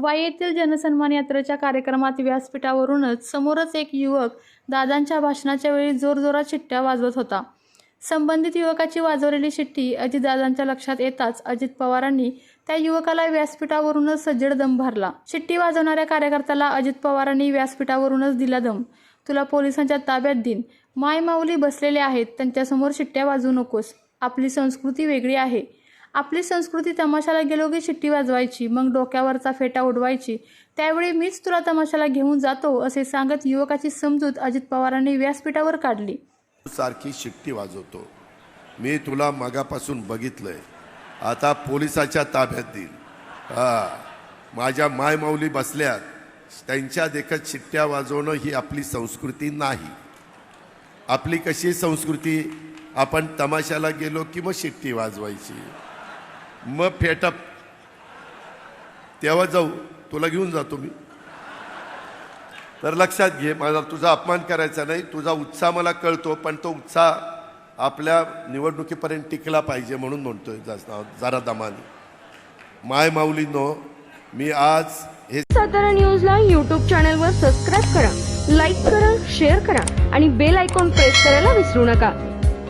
वाई येथील जनसन्मान यात्रेच्या कार्यक्रमात व्यासपीठावरूनच समोरच एक युवक दादांच्या भाषणाच्या वेळी जोरजोरात शिट्ट्या वाजवत होता. संबंधित युवकाची वाजवलेली शिट्टी अजितदादांच्या लक्षात येताच अजित पवारांनी त्या युवकाला व्यासपीठावरूनच सज्जड दम भरला. शिट्टी वाजवणाऱ्या कार्यकर्त्याला अजित पवारांनी व्यासपीठावरूनच दिला दम. तुला पोलिसांच्या ताब्यात देईन माय माऊली बसलेले आहेत. त्यांच्यासमोर शिट्ट्या वाजवू नकोस. आपली संस्कृती वेगळी आहे. आपली संस्कृती तमाशाला गेलो की शिट्टी वाजवायची मग डोक्यावरचा फेटा उडवायची. त्यावेळी मीच तुला तमाशाला घेऊन जातो असे सांगत युवकाची समजूत अजित पवारांनी व्यासपीठावर काढली. सारखी शिट्टी वाजवतो. मी तुला मगापासून बघितलंय. आता पोलिसाच्या ताब्यात देईल. हा माझ्या मायमाऊली बसल्यात. त्यांच्या देखत शिट्ट्या वाजवणं ही आपली संस्कृती नाही. आपली कशी संस्कृती? आपण तमाशाला गेलो की मग शिट्टी वाजवायची. मग फेटप. तेव्हा जाऊ. तुला घेऊन जातो मी. तर लक्षात घे माझा तुझा अपमान करायचा नाही. तुझा उत्साह मला कळतो पण तो उत्साह आपल्या निवडणुकीपर्यंत टिकला पाहिजे म्हणून म्हणतोय जास्त जरा दमाने. माय माऊलीनो मी आज हे सातारा न्यूजला यूट्यूब चॅनलवर सबस्क्राईब करा लाईक करा शेअर करा आणि बेल आयकॉन प्रेस करायला विसरू नका.